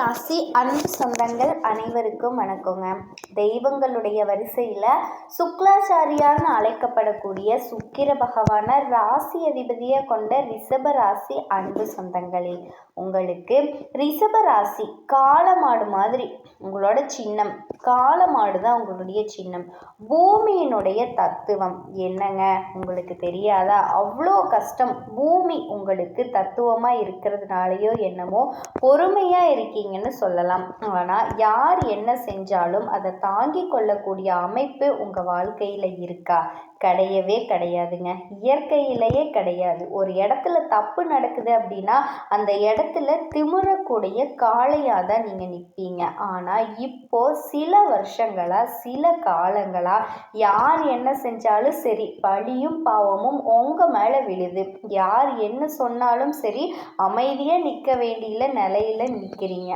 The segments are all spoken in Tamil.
ராசி அன்பு சொந்தங்கள் அனைவருக்கும் வணக்கங்க. தெய்வங்களுடைய வரிசையில் சுக்லாச்சாரியான்னு அழைக்கப்படக்கூடிய சுக்கிர பகவான ராசி அதிபதியை கொண்ட ரிஷப ராசி அன்பு சொந்தங்களே உங்களுக்கு ரிஷப ராசி காளமாடு மாதிரி உங்களோட சின்னம். காலமாடு தான் உங்களுடைய சின்னம். பூமியினுடைய தத்துவம் என்னங்க? உங்களுக்கு தெரியாதா? அவ்வளோ கஷ்டம். பூமி உங்களுக்கு தத்துவமாக இருக்கிறதுனாலையோ என்னமோ பொறுமையாக இருக்கீங்க. அப்படின்னு சொல்லலாம். ஆனால் யார் என்ன செஞ்சாலும் அதை தாங்கி கொள்ளக்கூடிய அமைப்பு உங்கள் வாழ்க்கையில் இருக்கா? கிடையவே கிடையாதுங்க. இயற்கையிலேயே கிடையாது. ஒரு இடத்துல தப்பு நடக்குது அப்படின்னா அந்த இடத்துல திமிரக்கூடிய காளையாக தான் நீங்கள் நிற்பீங்க ஆனால் இப்போ சில வருஷங்களாக சில காலங்களாக யார் என்ன செஞ்சாலும் சரி பழியும் பாவமும் உங்கள் மேலே விழுது. யார் என்ன சொன்னாலும் சரி அமைதியாக நிற்க வேண்டிய நிலையில் நிற்கிறீங்க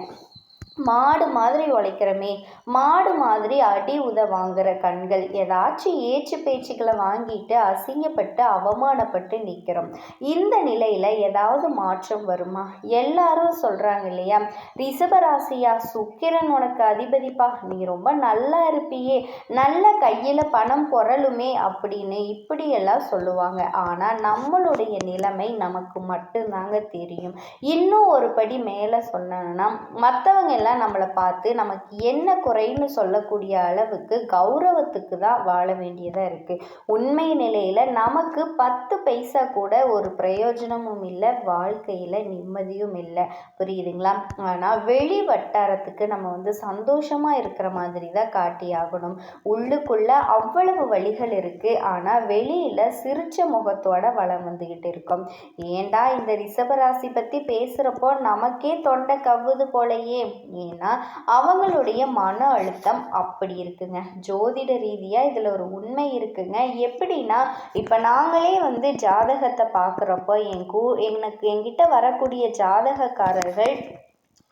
மாடு மாதிரி உழைக்கிறோமே மாடு மாதிரி அடி உத வாங்குற கண்கள். ஏதாச்சும் ஏச்சு பேச்சுக்களை வாங்கிட்டு அசிங்கப்பட்டு அவமானப்பட்டு நிற்கிறோம் இந்த நிலையில் ஏதாவது மாற்றம் வருமா? எல்லாரும் சொல்கிறாங்க இல்லையா? ரிஷபராசியா சுக்கிரன் உனக்கு அதிபதிப்பா. நீ ரொம்ப நல்லா இருப்பியே. நல்ல கையில் பணம் பொருளுமே அப்படின்னு இப்படியெல்லாம் சொல்லுவாங்க. ஆனால் நம்மளுடைய நிலைமை நமக்கு மட்டும்தாங்க தெரியும். இன்னும் ஒரு படி மேலே சொன்னேன்னா மற்றவங்க எல்லாம் நம்மளை பார்த்து நமக்கு என்ன குறைன்னு சொல்லக்கூடிய அளவுக்கு கௌரவத்துக்கு தான் வாழ வேண்டியதாக இருக்குது உண்மை நிலையில் நமக்கு பத்து பைசா கூட ஒரு பிரயோஜனமும் இல்லை வாழ்க்கையில் நிம்மதியும் இல்லை. புரியுதுங்களா? ஆனால் வெளி வட்டாரத்துக்கு நம்ம வந்து சந்தோஷமாக இருக்கிற மாதிரி தான் காட்டி ஆகணும் உள்ளுக்குள்ளே அவ்வளவு வழிகள் இருக்குது ஆனால் வெளியில் சிரிச்ச முகத்தோட வளம் வந்துக்கிட்டு இருக்கும். ஏண்டா இந்த ரிஷபராசி பற்றி பேசுகிறப்போ நமக்கே தொண்டை கவ்வுது போலையே. ஏன்னா அவங்களுடைய மன அழுத்தம் அப்படி இருக்குங்க. ஜோதிட ரீதியாக இதில் ஒரு உண்மை இருக்குங்க. எப்படின்னா இப்போ நாங்களே வந்து ஜாதகத்தை பார்க்குறப்போ என் கூ எனக்கு என்கிட்ட வரக்கூடிய ஜாதகக்காரர்கள்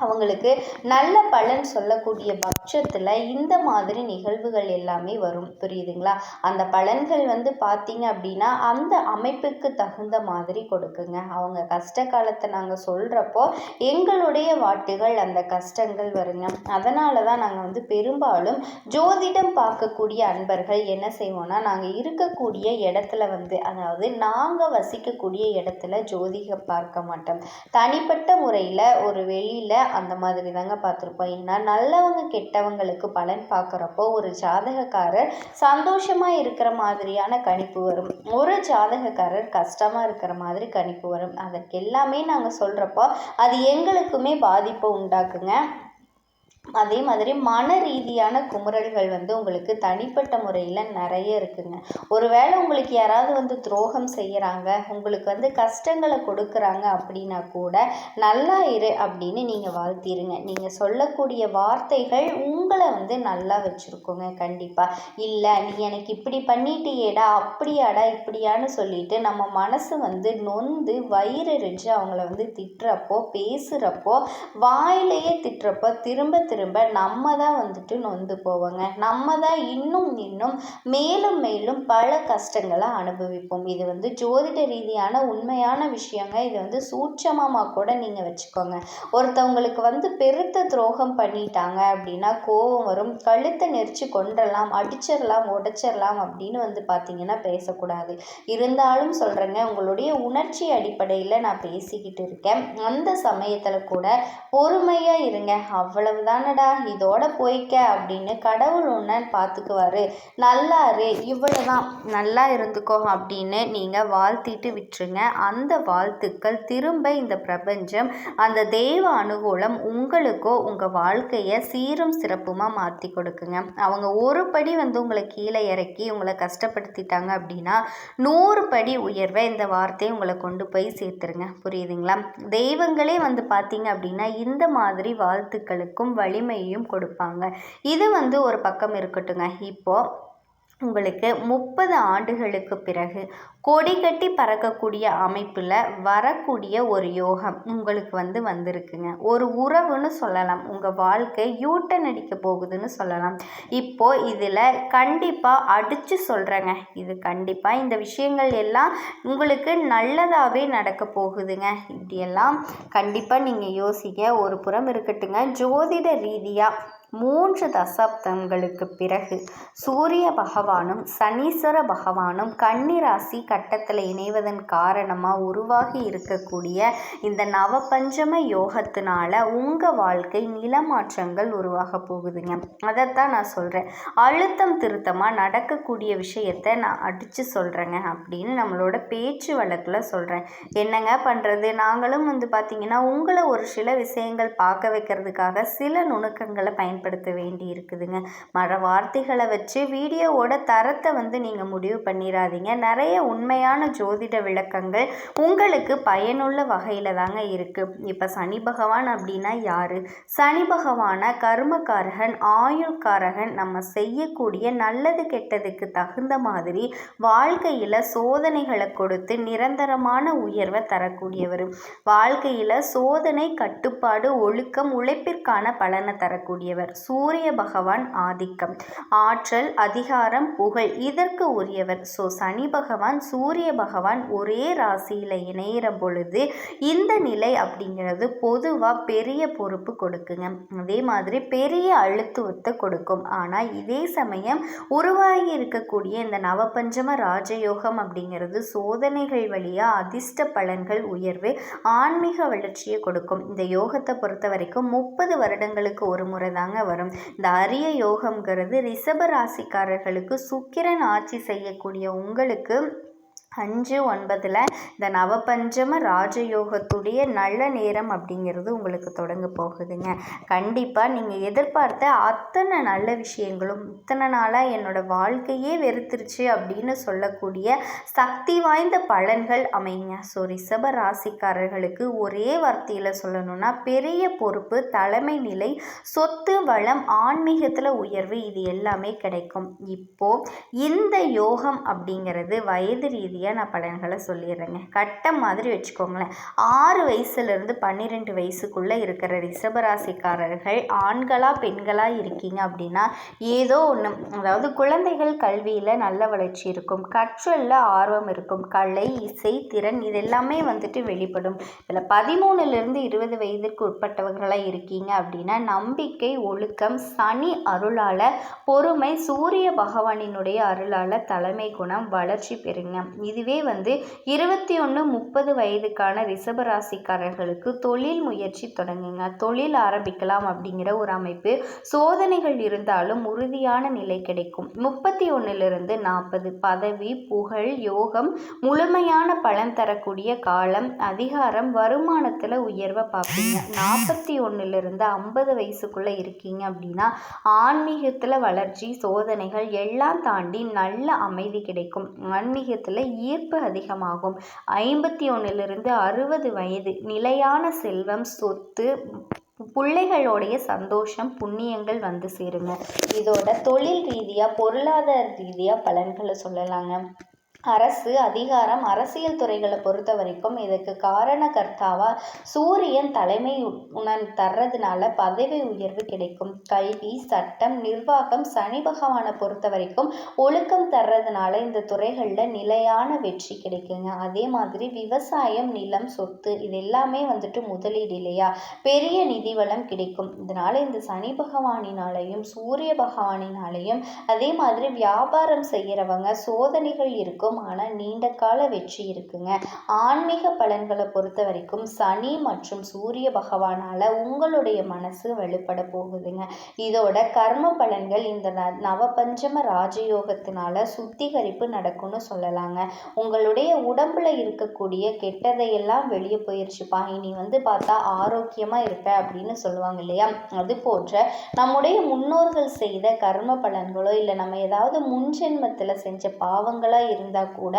அவங்களுக்கு நல்ல பலன் சொல்லக்கூடிய பட்சத்தில் இந்த மாதிரி நிகழ்வுகள் எல்லாமே வரும். புரியுதுங்களா? அந்த பலன்கள் வந்து பார்த்தீங்க அப்படின்னா அந்த அமைப்புக்கு தகுந்த மாதிரி கொடுக்குங்க. அவங்க கஷ்ட காலத்தை நாங்கள் சொல்கிறப்போ எங்களுடைய வாட்டுகள் அந்த கஷ்டங்கள் வருங்க. அதனால தான் நாங்கள் வந்து பெரும்பாலும் ஜோதிடம் பார்க்கக்கூடிய அன்பர்கள் என்ன செய்வோம்னா நாங்கள் இருக்கக்கூடிய இடத்துல வந்து அதாவது நாங்கள் வசிக்கக்கூடிய இடத்துல ஜோதிகம் பார்க்க மாட்டோம். தனிப்பட்ட முறையில் ஒரு வெளியில் அந்த மாதிரி தாங்க பார்த்துருப்போம். ஏன்னா நல்லவங்க கெட்டவங்களுக்கு பலன் பார்க்குறப்போ ஒரு ஜாதகக்காரர் சந்தோஷமாக இருக்கிற மாதிரியான கணிப்பு வரும். ஒரு ஜாதகக்காரர் கஷ்டமாக இருக்கிற மாதிரி கணிப்பு வரும். அதற்கு எல்லாமே நாங்கள் சொல்கிறப்போ அது எங்களுக்குமே பாதிப்பை உண்டாக்குங்க. அதே மாதிரி மன ரீதியான குமுறல்கள் வந்து உங்களுக்கு தனிப்பட்ட முறையில் நிறைய இருக்குங்க. ஒருவேளை உங்களுக்கு யாராவது வந்து துரோகம் செய்கிறாங்க உங்களுக்கு வந்து கஷ்டங்களை கொடுக்குறாங்க அப்படின்னா கூட நல்லா இரு அப்படின்னு நீங்கள் வாழ்த்திடுங்க நீங்கள் சொல்லக்கூடிய வார்த்தைகள் உங்களை வந்து நல்லா வச்சுருக்கோங்க கண்டிப்பாக இல்லை நீ எனக்கு இப்படி பண்ணிட்டியேடா அப்படியாடா இப்படியான்னு சொல்லிட்டு நம்ம மனசு வந்து நொந்து வயிறு அவங்கள வந்து திட்டுறப்போ பேசுகிறப்போ வாயிலேயே திட்டுறப்போ திரும்ப திரும்ப நம்ம தான் வந்துட்டு நொந்து போவோங்க. நம்ம தான் இன்னும் இன்னும் மேலும் மேலும் பல கஷ்டங்களை அனுபவிப்போம். இது வந்து ஜோதிட ரீதியான உண்மையான விஷயங்க. இது வந்து சூட்சமமாக கூட நீங்கள் வச்சுக்கோங்க. ஒருத்தவங்களுக்கு வந்து பெருத்த துரோகம் பண்ணிட்டாங்க அப்படின்னா கோபம் வரும். கழுத்தை நெரிச்சு கொண்டலாம் அடிச்சிடலாம் உடைச்சிடலாம் அப்படின்னு வந்து பார்த்தீங்கன்னா பேசக்கூடாது. இருந்தாலும் சொல்கிறேங்க உங்களுடைய உணர்ச்சி அடிப்படையில் நான் பேசிக்கிட்டு இருக்கேன். அந்த சமயத்தில் கூட பொறுமையாக இருங்க. அவ்வளவுதான தானடா இதோட போய்க்க அப்படின்னு கடவுள் ஒன்று பார்த்துக்குவாரு. நல்லா இரு இவ்வளோதான் நல்லா இருந்துக்கோ அப்படின்னு நீங்கள் வாழ்த்திட்டு விட்டுருங்க. அந்த வாழ்த்துக்கள் திரும்ப இந்த பிரபஞ்சம் அந்த தெய்வ அனுகூலம் உங்களுக்கோ உங்கள் வாழ்க்கையை சீரும் சிறப்புமாக மாற்றி கொடுக்குங்க. அவங்க ஒரு படி வந்து உங்களை கீழே இறக்கி உங்களை கஷ்டப்படுத்திட்டாங்க அப்படின்னா நூறு படி உயர்வை இந்த வார்த்தையை உங்களை கொண்டு போய் சேர்த்துருங்க. புரியுதுங்களா? தெய்வங்களே வந்து பார்த்தீங்க அப்படின்னா இந்த மாதிரி வாழ்த்துக்களுக்கும் வழி வலிமையும் கொடுப்பாங்க. இது வந்து ஒரு பக்கம் இருக்கட்டுங்க. இப்போது உங்களுக்கு முப்பது ஆண்டுகளுக்கு பிறகு கொடி கட்டி பறக்கக்கூடிய அமைப்பில் வரக்கூடிய ஒரு யோகம் உங்களுக்கு வந்து வந்திருக்குங்க. ஒரு உறவுன்னு சொல்லலாம். உங்கள் வாழ்க்கை யூட்டன் அடிக்க போகுதுன்னு சொல்லலாம். இப்போது இதில் கண்டிப்பாக அடித்து சொல்கிறேங்க இது கண்டிப்பாக இந்த விஷயங்கள் எல்லாம் உங்களுக்கு நல்லதாகவே நடக்க போகுதுங்க. இப்படியெல்லாம் கண்டிப்பாக நீங்கள் யோசிக்க ஒரு புறம் இருக்கட்டுங்க. ஜோதிட ரீதியாக மூன்று தசாப்தங்களுக்கு பிறகு சூரிய பகவானும் சனீஸ்வர பகவானும் கன்னிராசி கட்டத்தில் இணைவதன் காரணமாக உருவாகி இருக்கக்கூடிய இந்த நவபஞ்சம யோகத்தினால உங்கள் வாழ்க்கை நிலமாற்றங்கள் உருவாக போகுதுங்க. அதைத்தான் நான் சொல்கிறேன் அழுத்தம் திருத்தமாக நடக்கக்கூடிய விஷயத்தை நான் அடித்து சொல்கிறேங்க அப்படின்னு நம்மளோட பேச்சு வழக்கில் சொல்கிறேன் என்னங்க பண்ணுறது நாங்களும் வந்து பார்த்திங்கன்னா உங்களை ஒரு சில விஷயங்கள் பார்க்க வைக்கிறதுக்காக சில நுணுக்கங்களை பயன் பயன்படுத்த வேண்டி இருக்குதுங்க மற்ற வார்த்தைகளை வச்சு வீடியோவோட தரத்தை வந்து நீங்கள் முடிவு பண்ணிடாதீங்க நிறைய உண்மையான ஜோதிட விளக்கங்கள் உங்களுக்கு பயனுள்ள வகையில் தாங்க இருக்குது இப்போ சனி பகவான் அப்படின்னா யார்? சனி பகவான கர்மக்காரகன் ஆயுள்காரகன் நம்ம செய்யக்கூடிய நல்லது கெட்டதுக்கு தகுந்த மாதிரி வாழ்க்கையில் சோதனைகளை கொடுத்து நிரந்தரமான உயர்வை தரக்கூடியவர். வாழ்க்கையில் சோதனை கட்டுப்பாடு ஒழுக்கம் உழைப்பிற்கான பலனை தரக்கூடியவர். சூரிய பகவான் ஆதிக்கம். ஆற்றல் அதிகாரம் புகழ் இதற்கு உரியவர். ஸோ சனி பகவான் சூரிய பகவான் ஒரே ராசியில் இணையிற பொழுது இந்த நிலை அப்படிங்கிறது பொதுவாக பெரிய பொறுப்பு கொடுக்குங்க. அதே மாதிரி பெரிய அழுத்துவத்தை கொடுக்கும். ஆனால் இதே சமயம் உருவாகி இருக்கக்கூடிய இந்த நவபஞ்சம ராஜயோகம் அப்படிங்கிறது சோதனைகள் வழியாக அதிர்ஷ்ட பலன்கள் உயர்வு ஆன்மீக வளர்ச்சியை கொடுக்கும். இந்த யோகத்தை பொறுத்த வரைக்கும் முப்பது வருடங்களுக்கு ஒரு முறை தாங்க வரும். இந்த அரிய யோகம்ங்கிறது ரிஷப ராசிக்காரர்களுக்கு சுக்கிரன் ஆட்சி செய்யக்கூடிய உங்களுக்கு அஞ்சு ஒன்பதில் இந்த நவபஞ்சம ராஜயோகத்துடைய நல்ல நேரம் அப்படிங்கிறது உங்களுக்கு தொடங்க போகுதுங்க. கண்டிப்பாக நீங்கள் எதிர்பார்த்த அத்தனை நல்ல விஷயங்களும் இத்தனை நாளாக என்னோடய வாழ்க்கையே வெறுத்துருச்சு அப்படின்னு சொல்லக்கூடிய சக்தி வாய்ந்த பலன்கள் அமைங்க ஸோ ரிஷப ராசிக்காரர்களுக்கு ஒரே வார்த்தையில் சொல்லணும்னா பெரிய பொறுப்பு தலைமை நிலை சொத்து வளம் ஆன்மீகத்தில் உயர்வு இது எல்லாமே கிடைக்கும். இப்போது இந்த யோகம் அப்படிங்கிறது வயது ரீதியாக ரீதியாக நான் பலன்களை சொல்லிடுறேங்க. கட்டம் மாதிரி வச்சுக்கோங்களேன். ஆறு வயசுலேருந்து பன்னிரெண்டு வயசுக்குள்ளே இருக்கிற ரிஷபராசிக்காரர்கள் ஆண்களாக பெண்களாக இருக்கீங்க அப்படின்னா ஏதோ ஒன்று அதாவது குழந்தைகள் கல்வியில் நல்ல வளர்ச்சி இருக்கும் கற்றலில் ஆர்வம் இருக்கும் கலை இசை திறன் இது எல்லாமே வந்துட்டு வெளிப்படும். இதில் பதிமூணுலேருந்து இருபது வயதிற்கு உட்பட்டவர்களாக இருக்கீங்க அப்படின்னா நம்பிக்கை ஒழுக்கம் சனி அருளால் பொறுமை சூரிய பகவானினுடைய அருளால் தலைமை குணம் வளர்ச்சி பெறுங்க. இதுவே வந்து இருபத்தி ஒன்று முப்பது வயதுக்கான ரிஷபராசிக்காரர்களுக்கு தொழில் முயற்சி தொடங்குங்க. தொழில் ஆரம்பிக்கலாம் அப்படிங்கிற ஒரு அமைப்பு சோதனைகள் இருந்தாலும் உறுதியான நிலை கிடைக்கும். முப்பத்தி ஒன்றிலிருந்து நாற்பது பதவி புகழ் யோகம் முழுமையான பலன் தரக்கூடிய காலம் அதிகாரம் வருமானத்தில் உயர்வை பார்ப்பீங்க. நாற்பத்தி ஒன்றிலிருந்து ஐம்பது வயசுக்குள்ளே இருக்கீங்க அப்படின்னா ஆன்மீகத்தில் வளர்ச்சி சோதனைகள் எல்லாம் தாண்டி நல்ல அமைதி கிடைக்கும். ஆன்மீகத்தில் ஈர்ப்பு அதிகமாகும். ஐம்பத்தி ஒன்றிலிருந்து அறுபது வயது நிலையான செல்வம் சொத்து பிள்ளைகளோடைய சந்தோஷம் புண்ணியங்கள் வந்து சேருங்க. இதோட தொழில் ரீதியாக பொருளாதார ரீதியாக பலன்களை சொல்லலாங்க. அரசு அதிகாரம் அரசியல் துறைகளை பொறுத்த வரைக்கும் இதுக்கு காரணகர்த்தாவாக சூரியன் தலைமை உணன் தர்றதுனால பதவி உயர்வு கிடைக்கும். கல்வி சட்டம் நிர்வாகம் சனி பகவானை பொறுத்த வரைக்கும் ஒழுக்கம் தர்றதுனால இந்த துறைகளில் நிலையான வெற்றி கிடைக்குங்க. அதே மாதிரி விவசாயம் நிலம் சொத்து இது எல்லாமே வந்துட்டு முதலீடு இல்லையா? பெரிய நிதி வளம் கிடைக்கும். இதனால் இந்த சனி பகவானினாலையும் சூரிய பகவானினாலையும் அதே மாதிரி வியாபாரம் செய்கிறவங்க சோதனைகள் இருக்கும். இருக்கும் ஆனால் நீண்ட கால வெற்றி இருக்குங்க. ஆன்மீக பலன்களை பொறுத்த வரைக்கும் சனி மற்றும் சூரிய பகவானால் உங்களுடைய மனசு வலுப்பட போகுதுங்க. இதோட கர்ம பலன்கள் இந்த நவபஞ்சம ராஜயோகத்தினால சுத்திகரிப்பு நடக்கும்னு சொல்லலாங்க. உங்களுடைய உடம்புல இருக்கக்கூடிய கெட்டதையெல்லாம் வெளியே போயிருச்சுப்பா. இனி வந்து பார்த்தா ஆரோக்கியமாக இருப்ப அப்படின்னு சொல்லுவாங்க இல்லையா? அது போன்ற நம்முடைய முன்னோர்கள் செய்த கர்ம பலன்களோ இல்லை நம்ம ஏதாவது முன்ஜென்மத்தில் செஞ்ச பாவங்களாக இருந்தால் இருந்தால் கூட.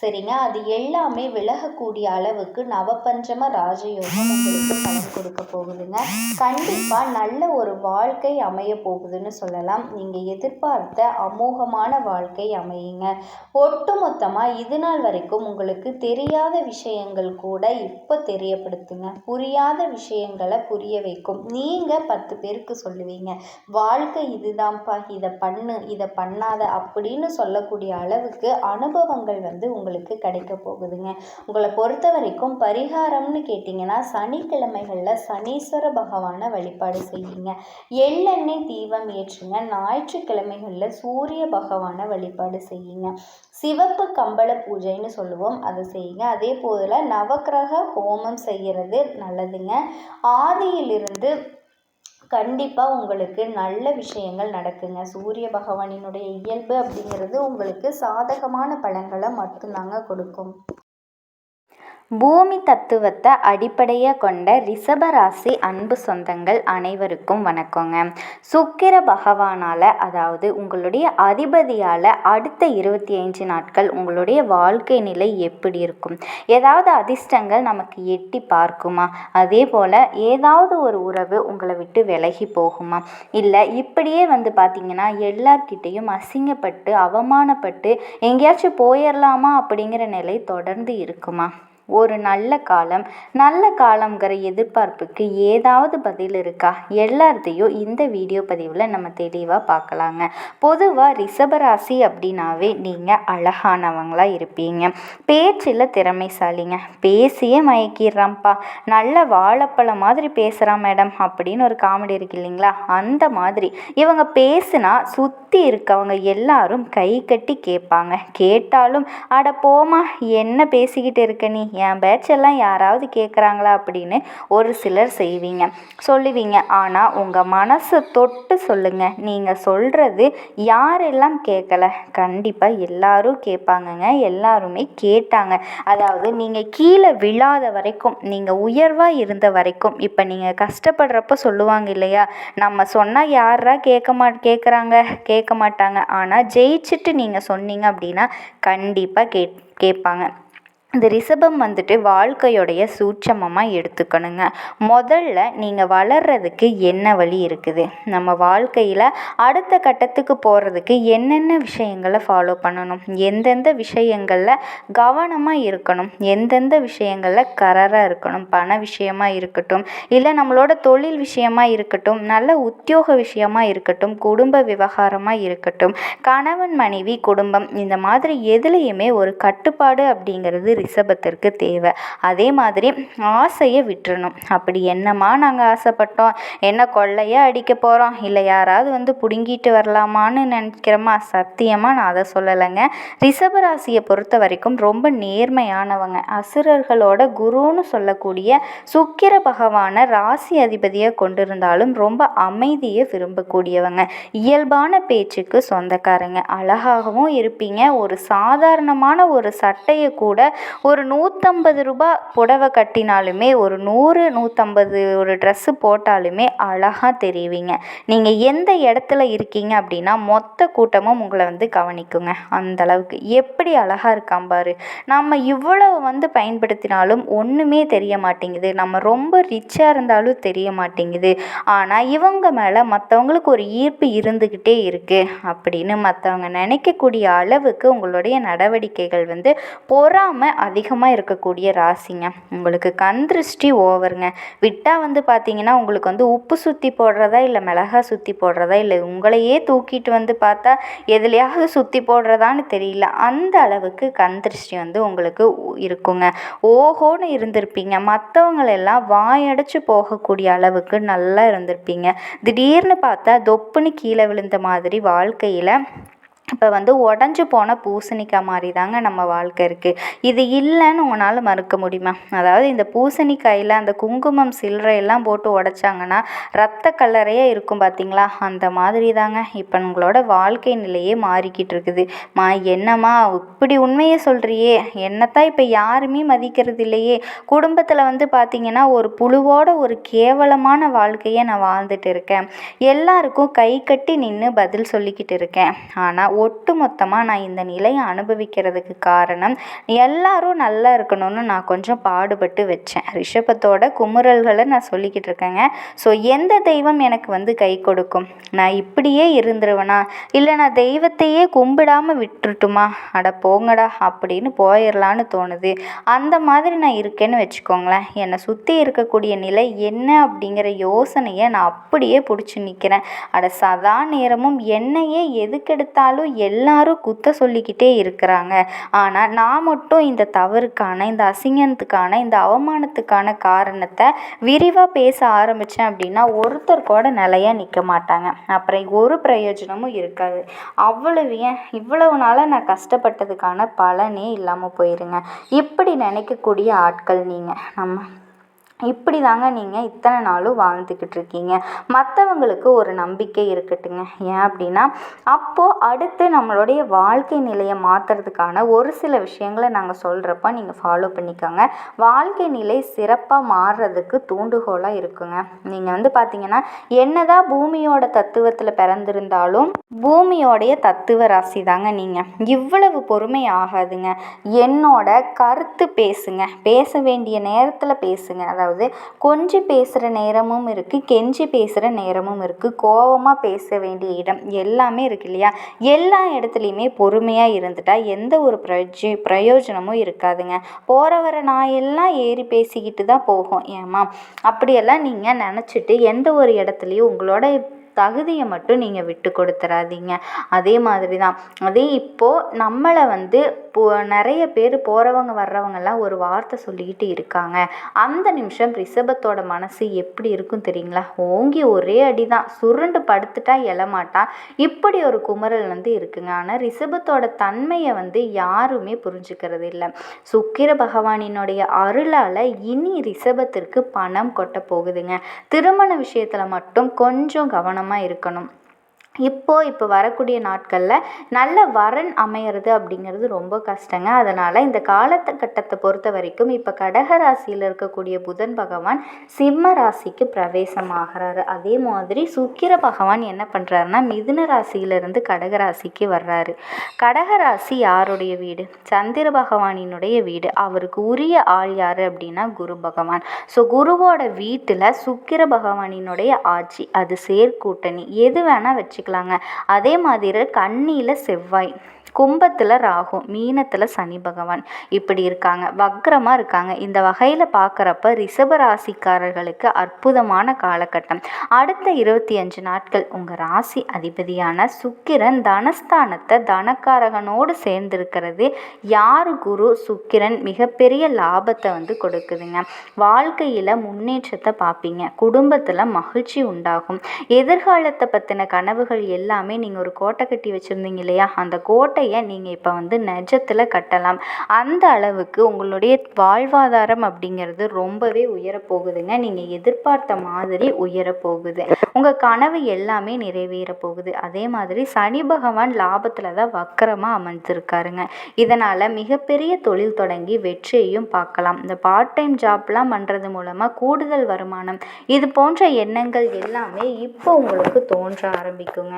சரிங்க. அது எல்லாமே விலகக்கூடிய அளவுக்கு நவபஞ்சம ராஜயோகம் உங்களுக்கு பலன் கொடுக்க போகுதுங்க. கண்டிப்பாக நல்ல ஒரு வாழ்க்கை அமைய போகுதுன்னு சொல்லலாம். நீங்கள் எதிர்பார்த்த அமோகமான வாழ்க்கை அமையுங்க. ஒட்டுமொத்தமாக இது நாள் வரைக்கும் உங்களுக்கு தெரியாத விஷயங்கள் கூட இப்போ தெரியப்படுத்துங்க. புரியாத விஷயங்களை புரிய வைக்கும். நீங்கள் பத்து பேருக்கு சொல்லுவீங்க. வாழ்க்கை இதுதான்ப்பா. இதை பண்ணு. இதை பண்ணாத. அப்படின்னு சொல்லக்கூடிய அளவுக்கு அனுபவங்கள் வந்து உங்களுக்கு கிடைக்க போகுதுங்க. உங்களை பொறுத்த வரைக்கும் பரிகாரம்னு கேட்டிங்கன்னா சனிக்கிழமைகளில் சனீஸ்வர பகவானை வழிபாடு செய்யுங்க. எள்ளெண்ணெய் தீபம் ஏற்றுங்க. ஞாயிற்றுக்கிழமைகளில் சூரிய பகவானை வழிபாடு செய்யுங்க. சிவப்பு கம்பள பூஜைன்னு சொல்லுவோம் அதை செய்யுங்க. அதே போல் நவக்கிரக ஹோமம் செய்கிறது நல்லதுங்க. ஆதியிலிருந்து கண்டிப்பாக உங்களுக்கு நல்ல விஷயங்கள் நடக்குங்க. சூரிய பகவானினுடைய இயல்பு அப்படிங்கிறது உங்களுக்கு சாதகமான பலன்களை மட்டும்தாங்க கொடுக்கும். பூமி தத்துவத்தை அடிப்படையாக கொண்ட ரிஷபராசி அன்பு சொந்தங்கள் அனைவருக்கும் வணக்கங்க. சுக்கிர பகவானால் அதாவது உங்களுடைய அதிபதியால் அடுத்த இருபத்தி ஐந்து நாட்கள் உங்களுடைய வாழ்க்கை நிலை எப்படி இருக்கும்? ஏதாவது அதிர்ஷ்டங்கள் நமக்கு எட்டி பார்க்குமா? அதே போல் ஏதாவது ஒரு உறவு உங்களை விட்டு விலகி போகுமா? இல்லை இப்படியே வந்து பார்த்திங்கன்னா எல்லார்கிட்டேயும் அசிங்கப்பட்டு அவமானப்பட்டு எங்கேயாச்சும் போயிடலாமா அப்படிங்கிற நிலை தொடர்ந்து இருக்குமா? ஒரு நல்ல காலம் நல்ல காலங்கிற எதிர்பார்ப்புக்கு ஏதாவது பதில் இருக்கா? எல்லாத்தையும் இந்த வீடியோ பதிவில் நம்ம தெளிவாக பார்க்கலாங்க. பொதுவாக ரிஷபராசி அப்படின்னாவே நீங்கள் அழகானவங்களாக இருப்பீங்க. பேச்சில் திறமைசாலிங்க. பேசியே மயக்கிடுறான்ப்பா. நல்ல வாழைப்பழம் மாதிரி பேசுகிறான் மேடம் அப்படின்னு ஒரு காமெடி இருக்கு இல்லைங்களா? அந்த மாதிரி. இவங்க பேசுனா சுற்றி இருக்கவங்க எல்லாரும் கை கட்டி கேட்பாங்க. கேட்டாலும் அட போமா என்ன பேசிக்கிட்டு இருக்க நீ? என் பேச்செல்லாம் யாராவது கேட்குறாங்களா அப்படின்னு ஒரு சிலர் செய்வீங்க. சொல்லுவீங்க. ஆனால் உங்கள் மனசை தொட்டு சொல்லுங்கள் நீங்கள் சொல்கிறது யாரெல்லாம் கேட்கல கண்டிப்பாக எல்லாரும் கேட்பாங்கங்க எல்லாருமே கேட்டாங்க. அதாவது நீங்கள் கீழே விழாத வரைக்கும் நீங்கள் உயர்வாக இருந்த வரைக்கும் இப்போ நீங்கள் கஷ்டப்படுறப்ப சொல்லுவாங்க இல்லையா? நம்ம சொன்னால் யாரா கேட்க மா கேட்குறாங்க கேட்க மாட்டாங்க. ஆனால் ஜெயிச்சுட்டு நீங்கள் சொன்னீங்க அப்படின்னா கண்டிப்பாக கேட் கேட்பாங்க இந்த ரிஷபம் வந்துட்டு வாழ்க்கையோடைய சூட்சமமாக எடுத்துக்கணுங்க. முதல்ல நீங்கள் வளர்கிறதுக்கு என்ன வழி இருக்குது? நம்ம வாழ்க்கையில் அடுத்த கட்டத்துக்கு போகிறதுக்கு என்னென்ன விஷயங்களை ஃபாலோ பண்ணணும்? எந்தெந்த விஷயங்களில் கவனமாக இருக்கணும்? எந்தெந்த விஷயங்களில் கரராக இருக்கணும்? பண விஷயமாக இருக்கட்டும் இல்லை நம்மளோட தொழில் விஷயமாக இருக்கட்டும் நல்ல உத்தியோக விஷயமாக இருக்கட்டும் குடும்ப விவகாரமாக இருக்கட்டும் கணவன் மனைவி குடும்பம் இந்த மாதிரி எதுலேயுமே ஒரு கட்டுப்பாடு அப்படிங்கிறது ரிஷபத்திற்கு தேவை. அதே மாதிரி ஆசையை விட்டுறணும். அப்படி என்னம்மா நாங்கள் ஆசைப்பட்டோம்? என்ன கொள்ளையாக அடிக்க போகிறோம் இல்லை யாராவது வந்து பிடுங்கிட்டு வரலாமான்னு நினைக்கிறோமா? சத்தியமாக நான் அதை சொல்லலைங்க. ரிஷபராசியை பொறுத்த வரைக்கும் ரொம்ப நேர்மையானவங்க. அசுரர்களோட குருன்னு சொல்லக்கூடிய சுக்கிர பகவானை ராசி அதிபதியை கொண்டிருந்தாலும் ரொம்ப அமைதியை விரும்பக்கூடியவங்க. இயல்பான பேச்சுக்கு சொந்தக்காரங்க. அழகாகவும் இருப்பீங்க. ஒரு சாதாரணமான ஒரு சட்டையை கூட ஒரு நூற்றம்பது ரூபா புடவை கட்டினாலுமே ஒரு நூறு நூற்றம்பது ஒரு ட்ரெஸ்ஸு போட்டாலுமே அழகாக தெரிவிங்க. நீங்கள் எந்த இடத்துல இருக்கீங்க அப்படின்னா மொத்த கூட்டமும் உங்களை வந்து கவனிக்குங்க. அந்த அளவுக்கு. எப்படி அழகாக இருக்கான் பாரு. நம்ம இவ்வளவு வந்து பயன்படுத்தினாலும் ஒன்றுமே தெரிய மாட்டேங்குது. நம்ம ரொம்ப ரிச்சாக இருந்தாலும் தெரிய மாட்டேங்குது. ஆனால் இவங்க மேலே மற்றவங்களுக்கு ஒரு ஈர்ப்பு இருந்துக்கிட்டே இருக்குது அப்படின்னு மற்றவங்க நினைக்கக்கூடிய அளவுக்கு உங்களுடைய நடவடிக்கைகள் வந்து பொறாமல் அதிகமாக இருக்கக்கூடிய ராசிங்க. உங்களுக்கு கண் திருஷ்டி ஓவருங்க. விட்டால் வந்து பார்த்தீங்கன்னா உங்களுக்கு வந்து உப்பு சுற்றி போடுறதா இல்லை மிளகா சுற்றி போடுறதா இல்லை உங்களையே தூக்கிட்டு வந்து பார்த்தா எதுலையாவது சுற்றி போடுறதான்னு தெரியல. அந்த அளவுக்கு கண் திருஷ்டி வந்து உங்களுக்கு இருக்குங்க. ஓஹோன்னு இருந்திருப்பீங்க. மற்றவங்களெல்லாம் வாயடைச்சு போகக்கூடிய அளவுக்கு நல்லா இருந்திருப்பீங்க. திடீர்னு பார்த்தா தொப்புன்னு கீழே விழுந்த மாதிரி வாழ்க்கையில் இப்போ வந்து உடஞ்சி போன பூசணிக்காய் மாதிரி தாங்க நம்ம வாழ்க்கை இருக்குது இது இல்லைன்னு உங்களால் மறுக்க முடியுமா? அதாவது இந்த பூசணிக்காயில் அந்த குங்குமம் சில்லறையெல்லாம் போட்டு உடச்சாங்கன்னா ரத்த கல்லறையாக இருக்கும் பார்த்தீங்களா அந்த மாதிரி தாங்க இப்போ உங்களோட வாழ்க்கை நிலையே மாறிக்கிட்டு இருக்குது. மா என்னம்மா இப்படி உண்மையை சொல்கிறியே என்னத்தான் இப்போ யாருமே மதிக்கிறது இல்லையே? குடும்பத்தில் வந்து பார்த்திங்கன்னா ஒரு புழுவோட ஒரு கேவலமான வாழ்க்கையை நான் வாழ்ந்துட்டு இருக்கேன். எல்லாருக்கும் கை கட்டி நின்று பதில் சொல்லிக்கிட்டு இருக்கேன். ஆனால் ஒட்டு மொத்தமாக நான் இந்த நிலையை அனுபவிக்கிறதுக்கு காரணம் எல்லாரும் நல்லா இருக்கணும்னு நான் கொஞ்சம் பாடுபட்டு வச்சேன். ரிஷபத்தோட குமுறல்களை நான் சொல்லிக்கிட்டு இருக்கேங்க. ஸோ எந்த தெய்வம் எனக்கு வந்து கை கொடுக்கும்? நான் இப்படியே இருந்துருவேனா? இல்லை நான் தெய்வத்தையே கும்பிடாமல் விட்டுட்டுமா? அட போங்கடா அப்படின்னு போயிடலான்னு தோணுது. அந்த மாதிரி நான் இருக்கேன்னு வச்சுக்கோங்களேன். என்னை சுற்றி இருக்கக்கூடிய நிலை என்ன அப்படிங்கிற யோசனையை நான் அப்படியே பிடிச்சி நிற்கிறேன் அட சதா நேரமும் என்னையே எதுக்கெடுத்தாலும் எல்லாரும் குத்த சொல்லிக்கிட்டே இருக்கிறாங்க. ஆனால் நான் மட்டும் இந்த தவறுக்கான இந்த அசிங்கத்துக்கான இந்த அவமானத்துக்கான காரணத்தை விரிவாக பேச ஆரம்பித்தேன் அப்படின்னா ஒருத்தர் கூட நிலையாக நிற்க மாட்டாங்க. அப்புறம் ஒரு பிரயோஜனமும் இருக்காது. அவ்வளவு ஏன்? இவ்வளவு நாளாக நான் கஷ்டப்பட்டதுக்கான பலனே இல்லாமல் போயிருங்க. இப்படி நினைக்கக்கூடிய ஆட்கள் நீங்கள் நம்ம இப்படி தாங்க நீங்கள் இத்தனை நாளும் வாழ்ந்துக்கிட்டு இருக்கீங்க மற்றவங்களுக்கு ஒரு நம்பிக்கை இருக்கட்டுங்க. ஏன் அப்படின்னா அப்போது அடுத்து நம்மளுடைய வாழ்க்கை நிலையை மாற்றுறதுக்கான ஒரு சில விஷயங்களை நாங்கள் சொல்கிறப்ப நீங்கள் ஃபாலோ பண்ணிக்கோங்க. வாழ்க்கை நிலை சிறப்பாக மாறுறதுக்கு தூண்டுகோலாக இருக்குங்க. நீங்கள் வந்து பார்த்தீங்கன்னா என்னதான் பூமியோட தத்துவத்தில் பிறந்திருந்தாலும் பூமியோடைய தத்துவ ராசி தாங்க நீங்கள் இவ்வளவு பொறுமை ஆகாதுங்க. என்னோட கருத்து பேசுங்க. பேச வேண்டிய நேரத்தில் பேசுங்க. அதாவது அதாவது கொஞ்சம் பேசுகிற நேரமும் இருக்குது கெஞ்சி பேசுகிற நேரமும் இருக்குது கோவமாக பேச வேண்டிய இடம் எல்லாமே இருக்குது இல்லையா? எல்லா இடத்துலையுமே பொறுமையாக இருந்துட்டால் எந்த ஒரு பிரஜி பிரயோஜனமும் இருக்காதுங்க. போகிற வர நாயெல்லாம் ஏறி பேசிக்கிட்டு தான் போகும். ஏமா அப்படியெல்லாம் நீங்கள் நினச்சிட்டு எந்த ஒரு இடத்துலையும் உங்களோட தகுதியை மட்டும் நீங்கள் விட்டு கொடுத்துறாதீங்க. அதே மாதிரி தான் அதே இப்போது நம்மளை வந்து இப்போ நிறைய பேர் போகிறவங்க வர்றவங்கெல்லாம் ஒரு வார்த்தை சொல்லிக்கிட்டு இருக்காங்க. அந்த நிமிஷம் ரிஷபத்தோட மனசு எப்படி இருக்கும் தெரியுங்களா? ஓங்கி ஒரே அடி தான் சுருண்டு படுத்துட்டா எழமாட்டான் இப்படி ஒரு குமரல் வந்து இருக்குங்க. ஆனால் ரிஷபத்தோட தன்மையை வந்து யாருமே புரிஞ்சுக்கிறது இல்லை. சுக்கிர பகவானினுடைய அருளால் இனி ரிஷபத்திற்கு பணம் கொட்ட போகுதுங்க. திருமண விஷயத்தில் மட்டும் கொஞ்சம் கவனம் கவனமாக இருக்கணும். இப்போது இப்போ வரக்கூடிய நாட்களில் நல்ல வரன் அமையிறது அப்படிங்கிறது ரொம்ப கஷ்டங்க. அதனால் இந்த காலத்துக்கட்டத்தை பொறுத்த வரைக்கும் இப்போ கடக ராசியில் இருக்கக்கூடிய புதன் பகவான் சிம்ம ராசிக்கு பிரவேசம் ஆகிறாரு அதே மாதிரி சுக்கிர பகவான் என்ன பண்ணுறாருன்னா மிதுன ராசியிலிருந்து கடக ராசிக்கு வர்றாரு. கடக ராசி யாருடைய வீடு? சந்திர பகவானினுடைய வீடு. அவருக்கு உரிய ஆள் யார் அப்படின்னா குரு பகவான். ஸோ குருவோட வீட்டில் சுக்கிர பகவானினுடைய ஆட்சி அது சேர்க்கூட்டணி. எது வேணால் வச்சு வச்சுக்கலாங்க அதே மாதிரி கண்ணியில் செவ்வாய். கும்பத்தில் ராகு மீனத்தில் சனி பகவான். இப்படி இருக்காங்க. வக்ரமாக இருக்காங்க. இந்த வகையில் பார்க்குறப்ப ரிஷப ராசிக்காரர்களுக்கு அற்புதமான காலகட்டம். அடுத்த இருபத்தி அஞ்சு நாட்கள் உங்கள் ராசி அதிபதியான சுக்கிரன் தனஸ்தானத்தை தனக்காரகனோடு சேர்ந்திருக்கிறது. யார் குரு? சுக்கிரன் மிகப்பெரிய லாபத்தை வந்து கொடுக்குதுங்க. வாழ்க்கையில் முன்னேற்றத்தை பார்ப்பீங்க குடும்பத்தில் மகிழ்ச்சி உண்டாகும். எதிர்காலத்தை பற்றின கனவுகள் எல்லாமே நீங்கள் ஒரு கோட்டை கட்டி வச்சுருந்தீங்க இல்லையா? அந்த கோட்டை கோட்டையை நீங்கள் இப்போ வந்து நெஜத்தில் கட்டலாம். அந்த அளவுக்கு உங்களுடைய வாழ்வாதாரம் அப்படிங்கிறது ரொம்பவே உயரப்போகுதுங்க. நீங்கள் எதிர்பார்த்த மாதிரி உயரப்போகுது. உங்கள் கனவு எல்லாமே நிறைவேற போகுது. அதே மாதிரி சனி பகவான் லாபத்தில் தான் வக்கரமாக அமைஞ்சிருக்காருங்க இதனால் மிகப்பெரிய தொழில் தொடங்கி வெற்றியையும் பார்க்கலாம். இந்த பார்ட் டைம் ஜாப்லாம் பண்ணுறது மூலமாக கூடுதல் வருமானம் இது போன்ற எண்ணங்கள் எல்லாமே இப்போ உங்களுக்கு தோன்ற ஆரம்பிக்குங்க.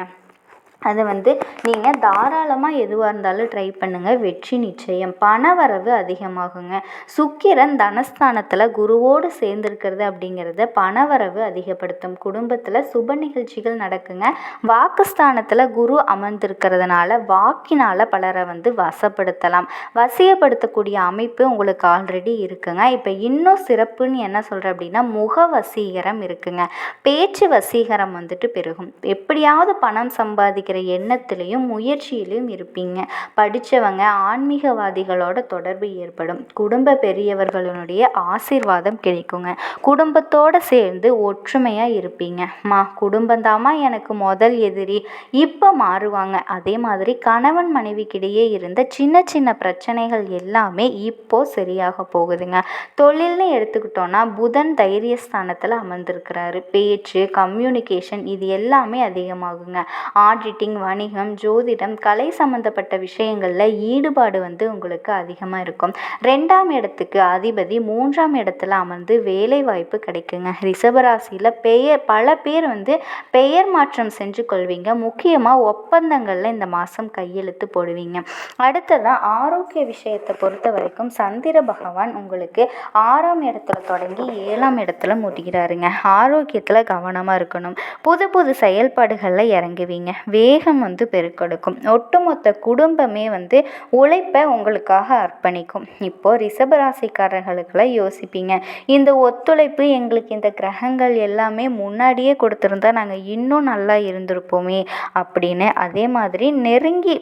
அதை வந்து நீங்கள் தாராளமாக எதுவாக இருந்தாலும் ட்ரை பண்ணுங்கள் வெற்றி நிச்சயம். பண வரவு அதிகமாகுங்க. சுக்கிரன் தனஸ்தானத்தில் குருவோடு சேர்ந்துருக்கிறது அப்படிங்கிறத பணவரவு அதிகப்படுத்தும். குடும்பத்தில் சுப நிகழ்ச்சிகள் நடக்குங்க. வாக்குஸ்தானத்தில் குரு அமர்ந்திருக்கிறதுனால வாக்கினால் பலரை வந்து வசப்படுத்தலாம். வசியப்படுத்தக்கூடிய அமைப்பு உங்களுக்கு ஆல்ரெடி இருக்குங்க. இப்போ இன்னும் சிறப்புன்னு என்ன சொல்கிறேன் அப்படின்னா முக வசீகரம் இருக்குங்க. பேச்சு வசீகரம் வந்துட்டு பெருகும். எப்படியாவது பணம் சம்பாதிக்கிற அப்படிங்கிற எண்ணத்துலேயும் முயற்சியிலையும் இருப்பீங்க. படித்தவங்க ஆன்மீகவாதிகளோட தொடர்பு ஏற்படும். குடும்ப பெரியவர்களுடைய ஆசீர்வாதம் கிடைக்குங்க. குடும்பத்தோடு சேர்ந்து ஒற்றுமையாக இருப்பீங்க. மா குடும்பந்தாமா எனக்கு முதல் எதிரி. இப்போ மாறுவாங்க. அதே மாதிரி கணவன் மனைவிக்கிடையே இருந்த சின்ன சின்ன பிரச்சனைகள் எல்லாமே இப்போ சரியாக போகுதுங்க. தொழில்னு எடுத்துக்கிட்டோன்னா புதன் தைரியஸ்தானத்தில் அமர்ந்திருக்கிறாரு. பேச்சு கம்யூனிகேஷன் இது எல்லாமே அதிகமாகுங்க. ஆடிட் மார்க்கெட்டிங் வணிகம் ஜோதிடம் கலை சம்மந்தப்பட்ட விஷயங்களில் ஈடுபாடு வந்து உங்களுக்கு அதிகமாக இருக்கும். ரெண்டாம் இடத்துக்கு அதிபதி மூன்றாம் இடத்துல அமர்ந்து வேலை வாய்ப்பு கிடைக்குங்க. ரிஷபராசியில் பெயர் பல பேர் வந்து பெயர் மாற்றம் செஞ்சு கொள்வீங்க. முக்கியமாக ஒப்பந்தங்களில் இந்த மாதம் கையெழுத்து போடுவீங்க. அடுத்ததாக ஆரோக்கிய விஷயத்தை பொறுத்த வரைக்கும் சந்திர பகவான் உங்களுக்கு ஆறாம் இடத்துல தொடங்கி ஏழாம் இடத்துல முடிகிறாருங்க. ஆரோக்கியத்தில் கவனமாக இருக்கணும். புது புது செயல்பாடுகளில் இறங்குவீங்க. வேகம் வந்து பெருக்கெடுக்கும். ஒட்டுமொத்த குடும்பமே வந்து உழைப்பை உங்களுக்காக அர்ப்பணிக்கும். இப்போ ரிஷபராசிக்காரர்களுக்கெல்லாம் யோசிப்பீங்க. இந்த ஒத்துழைப்பு எங்களுக்கு இந்த கிரகங்கள் எல்லாமே முன்னாடியே கொடுத்துருந்தா நாங்கள் இன்னும் நல்லா இருந்திருப்போமே அப்படின்னு. அதே மாதிரி நெருங்கி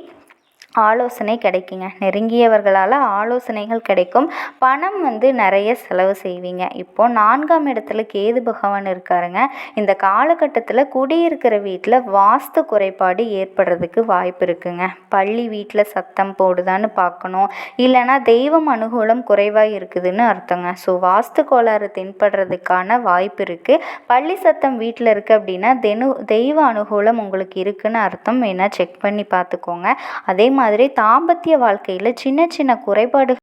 ஆலோசனை கிடைக்குங்க. நெருங்கியவர்களால் ஆலோசனைகள் கிடைக்கும். பணம் வந்து நிறைய செலவு செய்வீங்க. இப்போது நான்காம் இடத்துல கேது பகவான் இருக்காருங்க. இந்த காலகட்டத்தில் குடியிருக்கிற வீட்டில் வாஸ்து குறைபாடு ஏற்படுறதுக்கு வாய்ப்பு இருக்குங்க. பள்ளி வீட்டில் சத்தம் போடுதான்னு பார்க்கணும். இல்லைன்னா தெய்வம் அனுகூலம் குறைவாக இருக்குதுன்னு அர்த்தங்க. ஸோ வாஸ்து கோளாறு தென்படுறதுக்கான வாய்ப்பு இருக்குது பள்ளி சத்தம் வீட்டில் இருக்குது அப்படின்னா தெனு தெய்வ அனுகூலம் உங்களுக்கு இருக்குன்னு அர்த்தம். வேணால் செக் பண்ணி பார்த்துக்கோங்க. அதே மாதிரி தாம்பத்திய வாழ்க்கையில் சின்ன சின்ன குறைபாடு